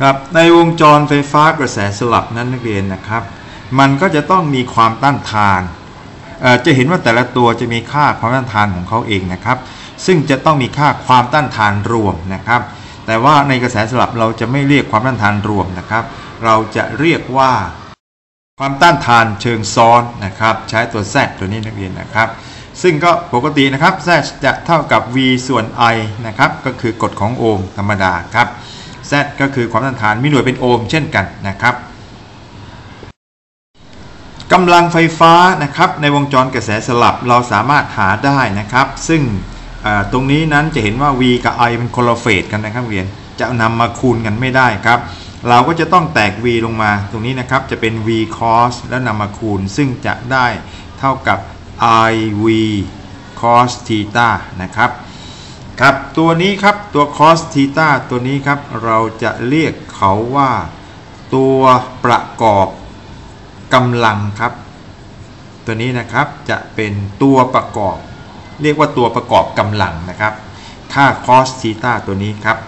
ครับในวงจรไฟฟ้ากระแสสลับนั้นนักเรียนนะครับ มันก็จะต้องมีความต้านทานจะเห็นว่าแต่ละตัวจะมีค่าความต้านทานของเขาเองนะครับ ซึ่งจะต้องมีค่าความต้านทานรวมนะครับ แต่ว่าในกระแสสลับเราจะไม่เรียกความต้านทานรวมนะครับ เราจะเรียกว่าความต้านทานเชิงซ้อนนะครับ ใช้ตัว z ตัวนี้นักเรียนนะครับ ซึ่งก็ปกตินะครับ z จะเท่ากับ v ส่วน i นะครับ ก็คือกฎของโอห์มธรรมดาครับ z ก็คือความต้านทานมีหน่วยเป็นโอห์มเช่นกันนะครับกำลังไฟฟ้านะครับในวงจรกระแสสลับเราสามารถหาได้นะครับ ซึ่งตรงนี้นั้นจะเห็นว่า v กับ i เป็นคนละเฟสกันนะครับเรียนจะนำมาคูณกันไม่ได้ครับ เราก็จะต้องแตก v ลงมาตรงนี้นะครับจะเป็น v cos แล้วนำมาคูณ ซึ่งจะได้เท่ากับ i v cos t h e t นะครับ ครับตัวนี้ครับตัว cos theta ตัวนี้ครับเราจะเรียกเขาว่าตัวประกอบกำลังครับ ตัวนี้นะครับจะเป็นตัวประกอบ เรียกว่าตัวประกอบกำลังนะครับ ค่า cos theta ตัวนี้ครับ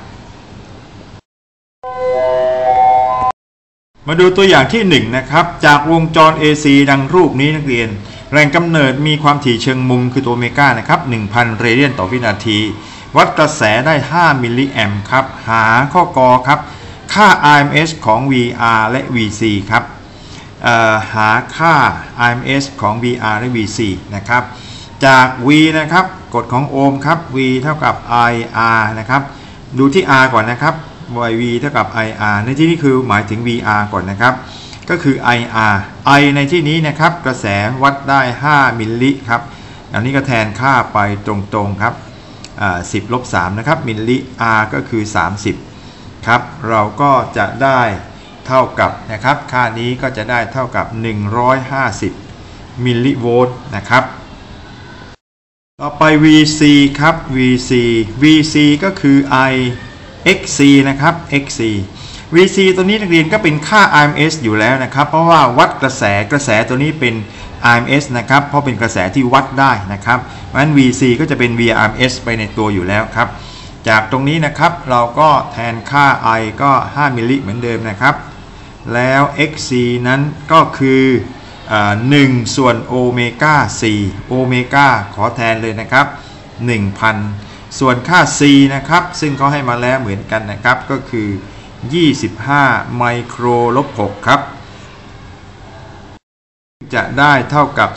มาดูตัวอย่างที่ 1 นะครับ จากวงจร AC ดังรูปนี้นักเรียนแรงกำเนิดมีความถี่เชิงมุมคือตัวเมกานะครับ 1,000 เรเดียนต่อวินาที วัดกระแสได้ 5 มิลลิแอมครับ หาข้อกอครับ ค่า RMS ของ VR และ VC ครับหาค่า RMS ของ VR และ VC นะครับ จาก V นะครับ กฎของโอห์มครับ V เท่ากับ IR นะครับ ดูที่ R ก่อนนะครับ YV เท่ากับ IR ในที่นี้คือหมายถึง VR ก่อนนะครับ ก็คือ IR I ในที่นี้นะครับ กระแสวัดได้ 5 มิลลิครับ อันนี้ก็แทนค่าไปตรงๆครับ อ่า10ลบ3นะครับมิลลิ R ก็คือ 30ครับเราก็จะได้เท่ากับนะครับค่านี้ก็จะได้เท่ากับ 150 มิลลิโวลต์นะครับต่อไป VC ครับ VC VC ก็คือ I XC นะครับ XC VC ตัวนี้นักเรียนก็เป็นค่า RMS อยู่แล้วนะครับ เพราะว่าวัดกระแสกระแสตัวนี้เป็น RMS นะครับ เพราะเป็นกระแสที่วัดได้นะครับเพราะฉะนั้น VC ก็จะเป็น VRMS ไปในตัวอยู่แล้วครับ จากตรงนี้นะครับเราก็แทนค่า I ก็ 5 มิลลิเหมือนเดิมนะครับ แล้ว XC นั้นก็คืออ่า1ส่วนโอเมก้า4โอเมก้าขอแทนเลยนะครับ 1,000 ส่วนค่า C นะครับ ซึ่งเขาให้มาแล้วเหมือนกันนะครับ ก็คือ 25 ไมโครลบ 6 ครับ จะได้เท่ากับ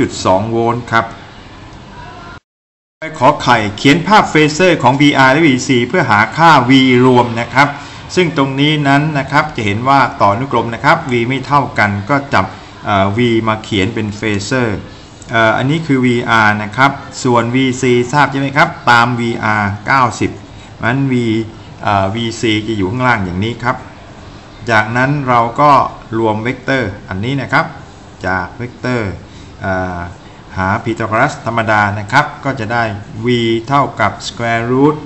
0.2 โวลต์ครับ ไปขอไข่เขียนภาพเฟเซอร์ของ VR และ VC เพื่อหาค่า V รวมนะครับ ซึ่งตรงนี้นั้นนะครับจะเห็นว่าต่อนุกรมนะครับ V ไม่เท่ากันก็จับ V มาเขียนเป็นเฟเซอร์อันนี้คือ VR นะครับ ส่วน VC ทราบใช่ไหมครับ ตาม VR 90มัน V VC จะอยู่ข้างล่างอย่างนี้ครับ จากนั้นเราก็รวมเวกเตอร์อันนี้นะครับ จากเวกเตอร์หาพีทาโกรัสธรรมดานะครับ ก็จะได้ v เท่ากับ square root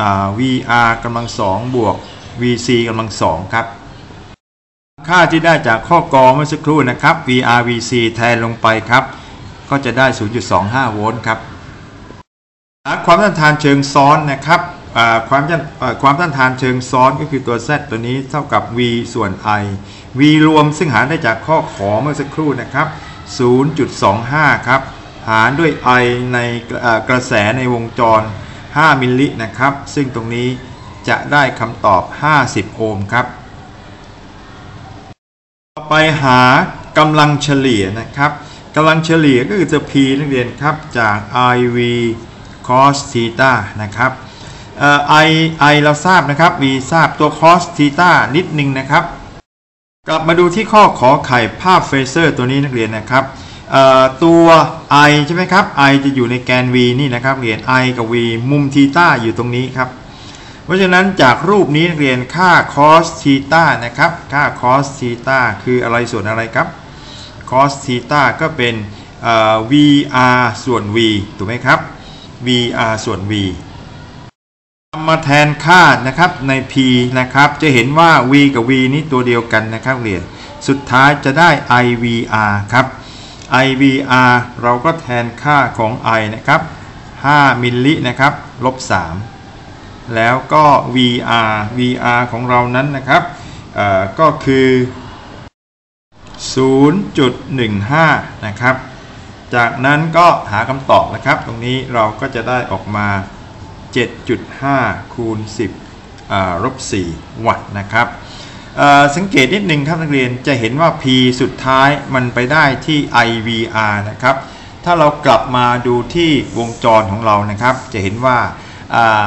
อ่า vr กำลังสองบวก vc กำลังสองครับ ค่าที่ได้จากข้อกอเมื่อสักครู่นะครับ vr vc แทนลงไปครับ ก็จะได้ 0.25 โวลต์ครับหาความต้านทานเชิงซ้อนนะครับ ความต้านความต้านทานเชิงซ้อนก็คือตัว z ตัวนี้เท่ากับ v ส่วน i v รวมซึ่งหาได้จากข้อขอเมื่อสักครู่นะครับ 0.25 ครับ หารด้วย i ในกระแสในวงจร 5 มิลลินะครับ ซึ่งตรงนี้จะได้คำตอบ 50 โอห์มครับ ต่อไปหากำลังเฉลี่ยนะครับกำลังเฉลี่ยก็คือจะ P นักเรียนครับจาก IV cos theta นะครับ ไอไอเราทราบนะครับ v ทราบตัวคอสทีตานิดนึงนะครับ กลับมาดูที่ข้อขอไข่ภาพเฟเซอร์ตัวนี้นักเรียนนะครับตัว i ใช่ไหมครับ i จะอยู่ในแกน v นี่นะครับเรียน i กับ v มุมทีตาอยู่ตรงนี้ครับ เพราะฉะนั้นจากรูปนี้นักเรียนค่า cos ทีตานะครับ ค่า cos ทีตาคืออะไรส่วนอะไรครับ cos ทีตาก็เป็น vr ส่วน v ถูกไหมครับ vr ส่วน v มาแทนค่านะครับใน p นะครับ จะเห็นว่า v กับ v นี้ตัวเดียวกันนะครับเรียนสุดท้ายจะได้ ivr ครับ ivr เราก็แทนค่าของ i นะครับ 5 มิลลินะครับลบ 3 แล้วก็ VR VR ของเรานั้นนะครับก็คือ 0.15 นะครับ จากนั้นก็หาคำตอบนะครับ ตรงนี้เราก็จะได้ออกมา 7.5 คูณ 10ลบ4วัตต์นะครับสังเกตนิดนึงครับนักเรียนจะเห็นว่า P สุดท้ายมันไปได้ที่ IVR นะครับ ถ้าเรากลับมาดูที่วงจรของเรานะครับ จะเห็นว่าอ่า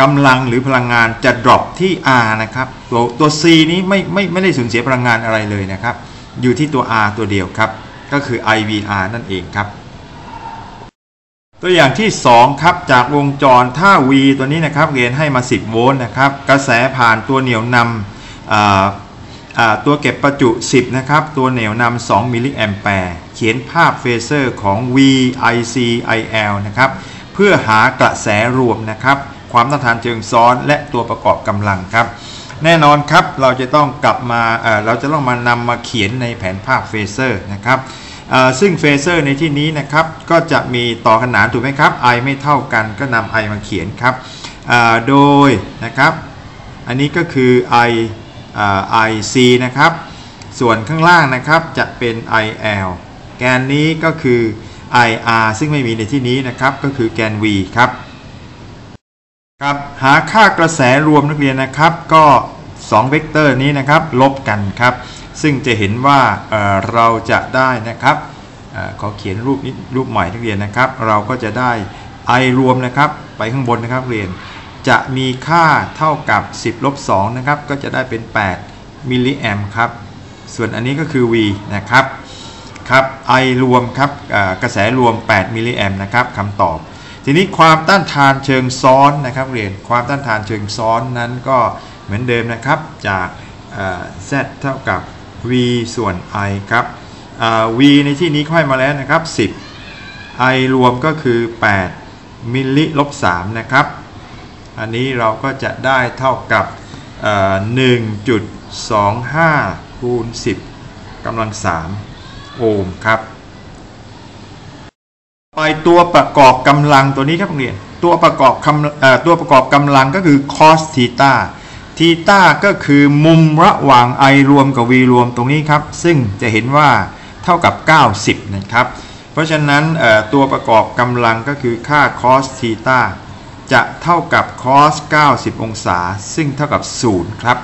กำลังหรือพลังงานจะ drop ที่ R นะครับตัวตัว C นี้ไม่ไม่ไม่ได้สูญเสียพลังงานอะไรเลยนะครับ อยู่ที่ตัว R ตัวเดียวครับ ก็คือ IVR นั่นเองครับ ตัวอย่างที่ 2 ครับจากวงจรถ้า V ตัวนี้นะครับเรียนให้มา 10 โวลต์นะครับ กระแสผ่านตัวเหนี่ยวนำตัวเก็บประจุ 10 นะครับ ตัวเหนี่ยวนำ2มิลลิแอมแปร์เขียนภาพเฟเซอร์ของ VICIL นะครับ เพื่อหากระแสรวมนะครับ ความต้านทานเชิงซ้อนและตัวประกอบกำลังครับ แน่นอนครับเราจะต้องกลับมาเราจะต้องมานำมาเขียนในแผนภาพเฟเซอร์นะครับ ซึ่งเฟเซอร์ในที่นี้นะครับก็จะมีต่อขนานถูกไหมครับ i ไม่เท่ากันก็นำ i มาเขียนครับโดยนะครับ อันนี้ก็คือ i เอ่อ ic นะครับ ส่วนข้างล่างนะครับจะเป็น il แกนนี้ก็คือ ir ซึ่งไม่มีในที่นี้นะครับ ก็คือแกน v ครับครับหาค่ากระแสรวมนักเรียนนะครับ ก็ 2 เวกเตอร์นี้นะครับ ลบกันครับ ซึ่งจะเห็นว่าเราจะได้นะครับขอเขียนรูปนี้รูปใหม่นักเรียนนะครับ เราก็จะได้ i รวมนะครับ ไปข้างบนนะครับเรียน จะมีค่าเท่ากับ 10ลบ2นะครับ ก็จะได้เป็น 8 มิลลิแอมครับ ส่วนอันนี้ก็คือ v นะครับ ครับ I รวมครับกระแสรวม 8 มิลลิแอมนะครับคำตอบ ทีนี้ความต้านทานเชิงซ้อนนะครับเรียน ความต้านทานเชิงซ้อนนั้นก็เหมือนเดิมนะครับ จาก Z เท่ากับ V ส่วน I ครับ V ในที่นี้ค่อยมาแล้วนะครับ 10 I รวมก็คือ 8 มิลลิลบ3นะครับ อันนี้เราก็จะได้เท่ากับเอ่อ1.25 คูณ 10กำลัง 3 โอห์มครับไปตัวประกอบกำลังตัวนี้ครับเรียนตัวประกอบคำตัวประกอบกำลังก็คือ cos ทีตา ทีตาก็คือมุมระหว่าง i รวมกับ v รวมตรงนี้ครับ ซึ่งจะเห็นว่าเท่ากับ 90 นะครับ เพราะฉะนั้นตัวประกอบกำลังก็คือค่า cos ทีตาจะเท่ากับ cos 90 องศา ซึ่งเท่ากับ 0 ครับ